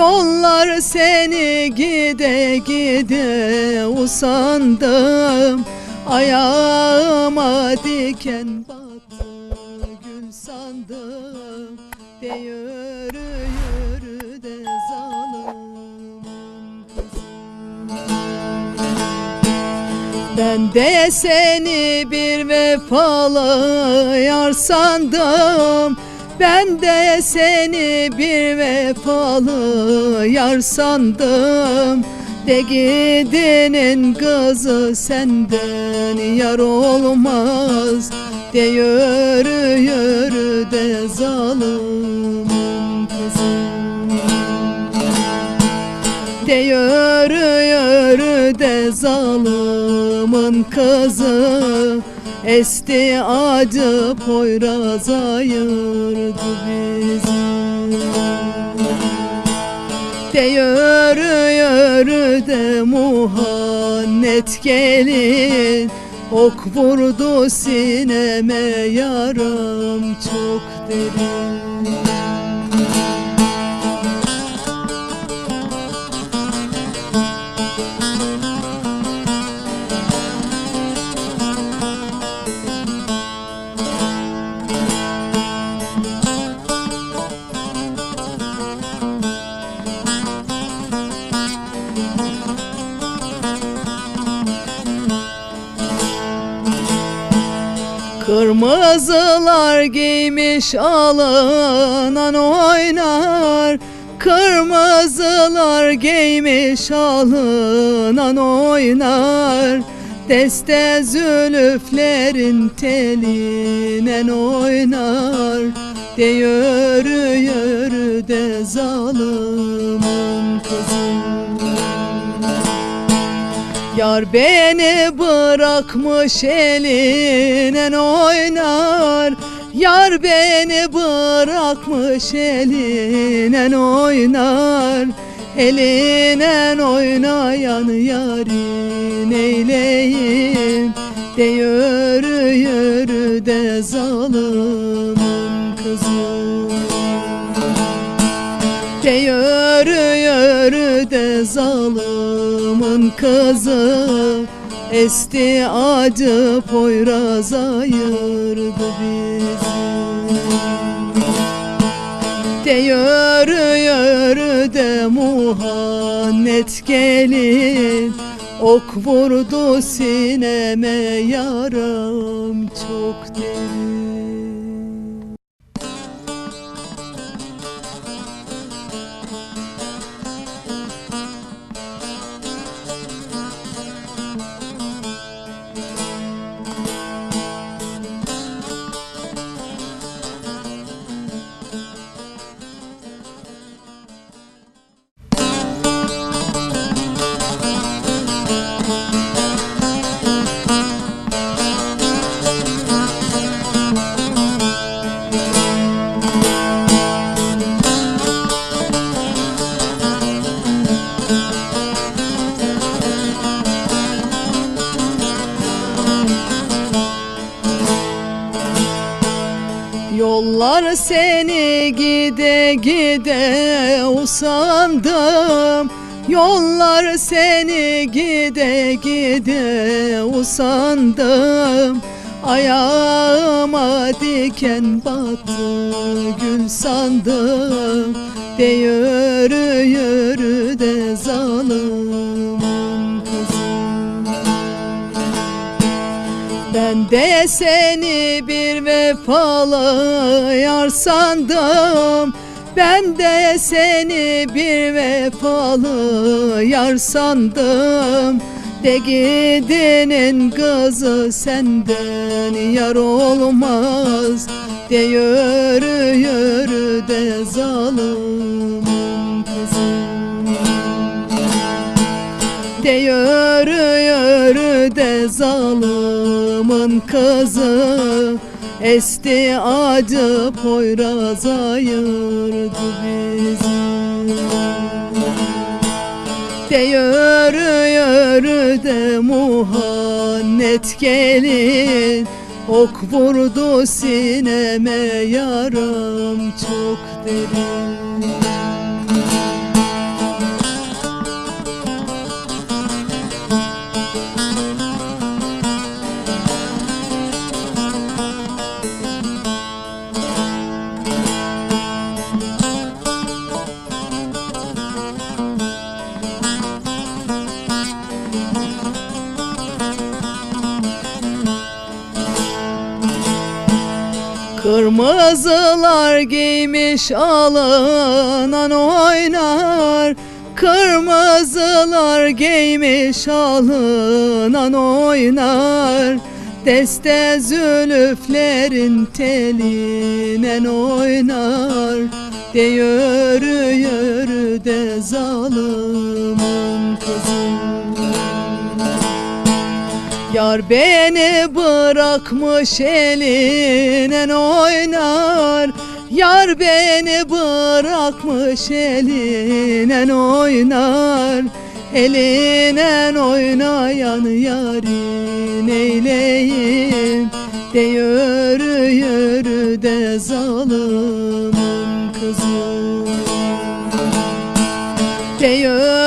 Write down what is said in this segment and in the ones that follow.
Yollar seni gide gide usandım. Ayağıma diken battı gül sandım. De yürü yürü de kızı ben de seni bir vefalı yar sandım Ben de seni bir vefalı yar sandım. De gidenin kızı senden yar olmaz. De yürü yürü de zalımın kızı. De yürü yürü de zalımın kızı Esti acı poyraz ayırdı bizi. De yürü yürü de muhannet gelin. Ok vurdu sineme yaram çok derin Kırmızılar giymiş alınan oynar Kırmızılar giymiş alınan oynar. Deste zülüflerin telinen oynar? De yürü yürü de zalımın Yar beni bırakmış elinen oynar? Yar beni bırakmış elinen oynar? Elinen oynayan yarin eyleyim De yürü yürü de zalımın kızı Esti acı poyraz ayırdı bizi. De yürü yürü de muhannet gelin Ok vurdu sineme yaram çok derin Yollar seni gide gide usandım. Yollar seni gide gide usandım. Ayağıma diken battı gül sandım. De yürü ben de seni bir vefalı yar sandım Ben de seni bir vefalı yar sandım De gidenin kızı senden yar olmaz De yürü yürü de zalımın kızı. De yürü yürü de zalımın kızı Esti acı poyraz ayırdı bizi. De yürü yürü de muhannet gelin Ok vurdu sineme yaram çok derin Kırmızılar giymiş alınan oynar. Kırmızılar giymiş alınan oynar. Deste zülüflerin telinen oynar. De yürü yürü de zalımın Yar beni bırakmış elinen oynar? Yar beni bırakmış elinen oynar? Elinen oynayan yarin eyleyim? De yürü yürü de zalımın kızı. De yürü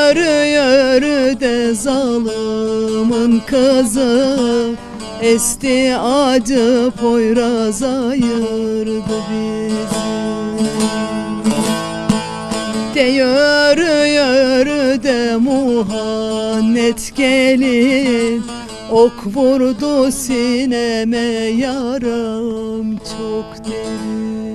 kızı Esti acı Poyraz ayırdı bizi. De yürü yürü de muhannet gelin. Ok vurdu sineme yaram çok derin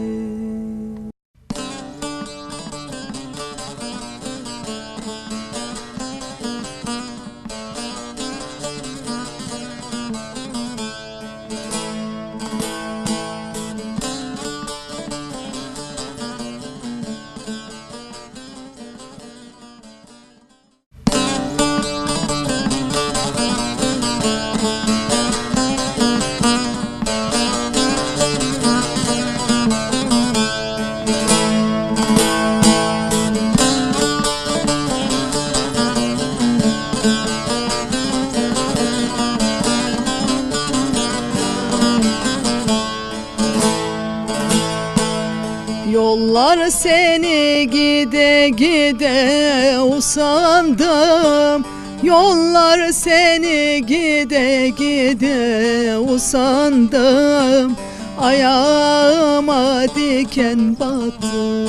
gide usandım Yollar seni gide gide usandım. Ayağıma diken battı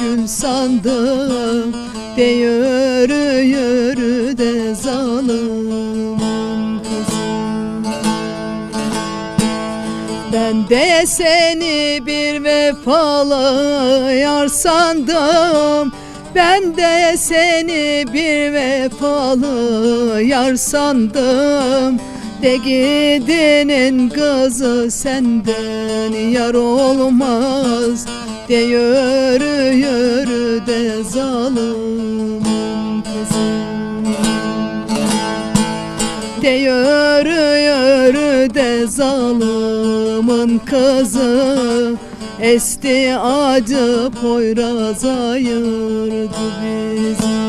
gül sandım. De yürü yürü de zalımın kızı. Ben de seni bir vefalı yar sandım Ben de seni bir vefalı yar sandım. De gidinin kızı senden yar olmaz. De yürü yürü de zalımın kızı. De yürü yürü de zalımın kızı Esti acı Poyraz ayırdı bizi.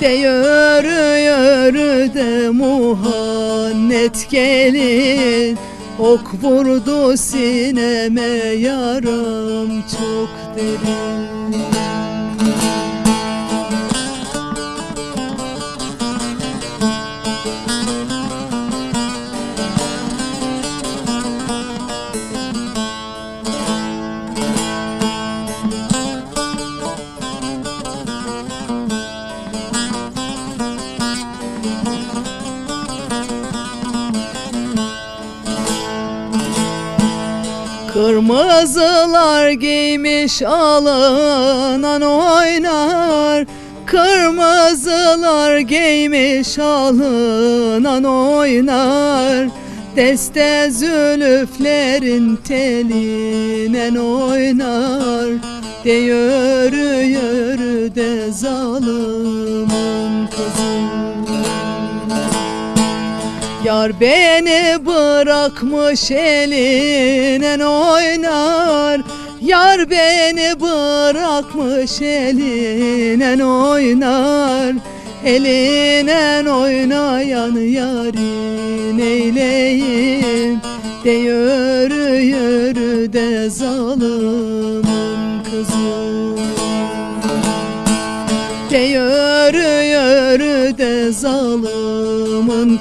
De yürü yürü de muhannet gelin. Ok vurdu sineme yaram çok derin Kırmızılar giymiş alınan oynar. Kırmızılar giymiş alınan oynar. Deste zülüflerin telinen oynar. De yürü yürü de zalımın Yar beni bırakmış elinen oynar? Yar beni bırakmış elinen oynar? Elinen oynayan yarin eyleyim De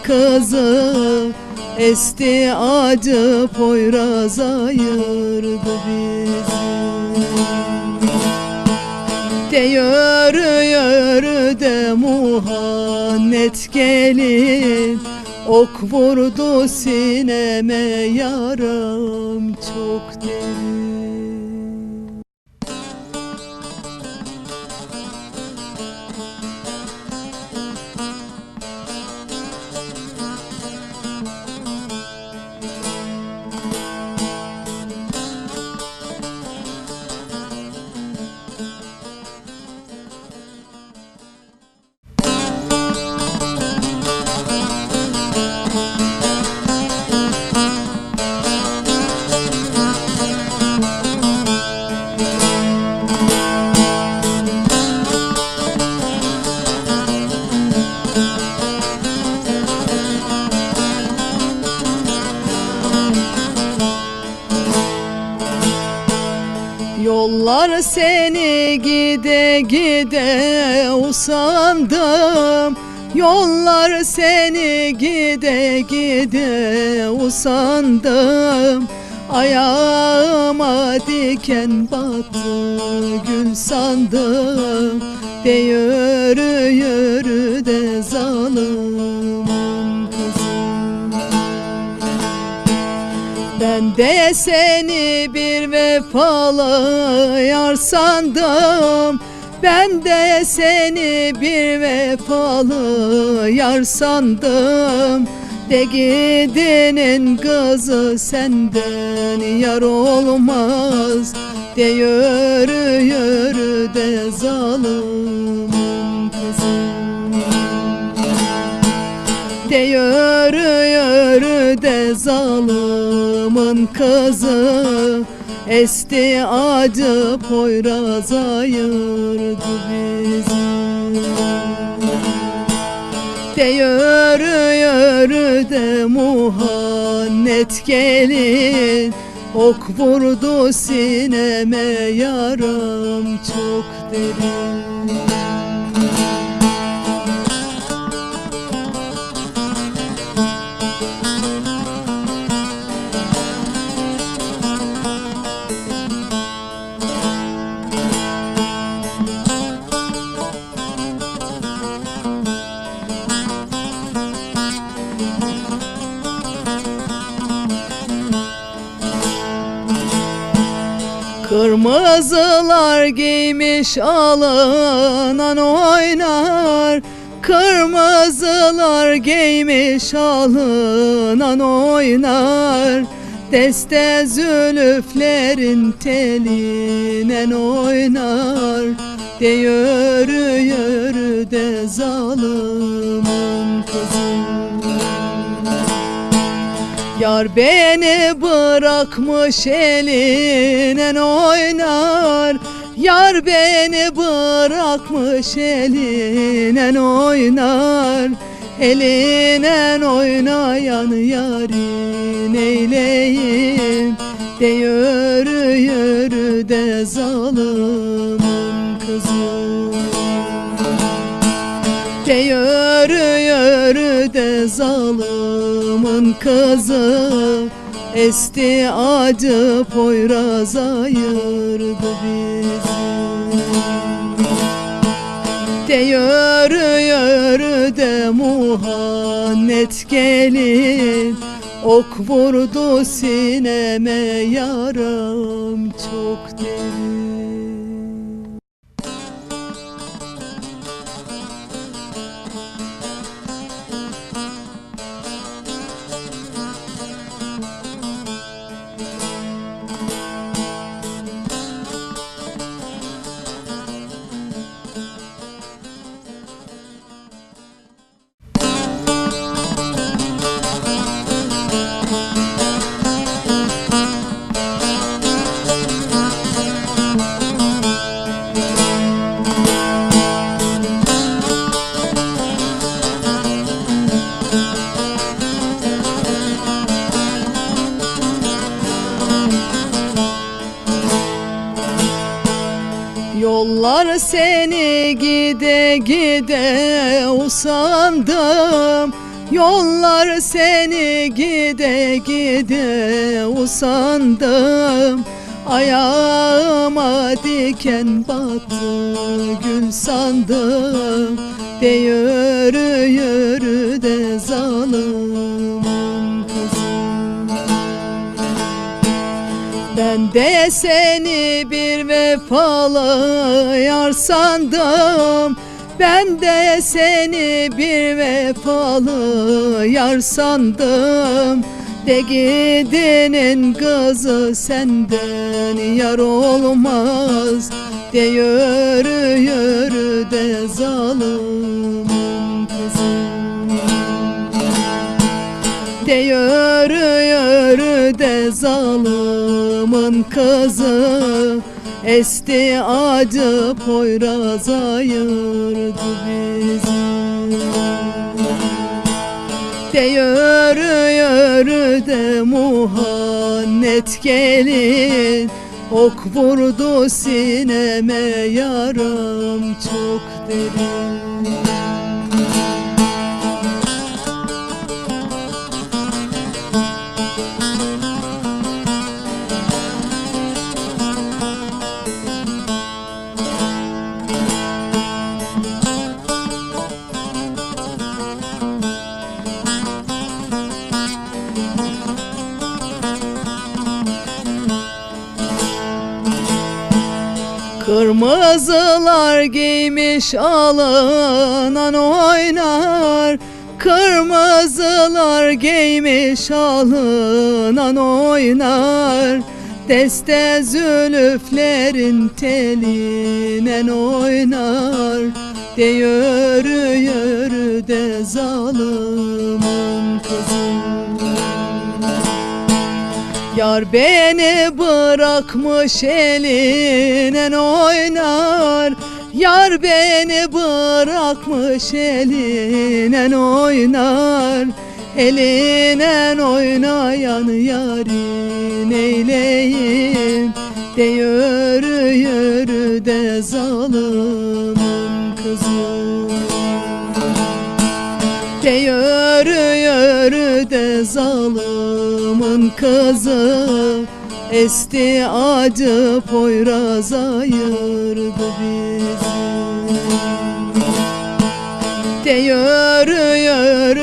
kızı Esti acı Poyraz ayırdı bizi. De yürü yürü de muhannet gelin. Ok vurdu sineme yaram çok derin gide usandım Yollar seni gide gide usandım. Ayağıma diken battı gül sandım De yürü yürü de kızı. Ben de seni bir vefalı yar sandım Ben de seni bir vefalı yar sandım. De gidinin kızı senden yar olmaz. De yürü yürü de zalimin kızı. De yürü yürü de zalimin kızı Esti acı Poyraz ayırdı bizi. De yürü yürü de muhannet gelin. Ok vurdu sineme yaram çok derin Kırmızılar giymiş alınan oynar. Kırmızılar giymiş alınan oynar. Deste zülüflerin telinen oynar. De yürü yürü de zalimin Yar beni bırakmış elinen oynar? Yar beni bırakmış elinen oynar? Elinen oynayan yarin eyleyim De yürü de zalimin kızı Esti acı Poyraz ayırdı bizi. De yürü yürü de muhannet gelin Ok vurdu sineme yaram çok derin Yollar seni gide gide usandım. Yollar seni gide gide usandım. Ayağıma diken battı gül sandım. De yürü de seni bir vefalı yar sandım Ben de seni bir vefalı yar sandım De gidenin kızı senden yar olmaz De yürü yürü de zalımın kızı. De yürü yürü de zalımın kızı Esti acı poyraz ayırdı bizi. De yürü yürü de muhannet gelin. Ok vurdu sineme yaram çok derin Kırmızılar giymiş alınan oynar. Kırmızılar giymiş alınan oynar. Deste zülüflerin telinen oynar. De yürü yürü de zalımın Yar beni bırakmış elinen oynar? Yar beni bırakmış elinen oynar? Elinen oynayan yarin eyleyim? De yürü yürü de zalımın kızı. De yürü kaza Esti acı poyraz ayırdı bizi. De yürü yürü.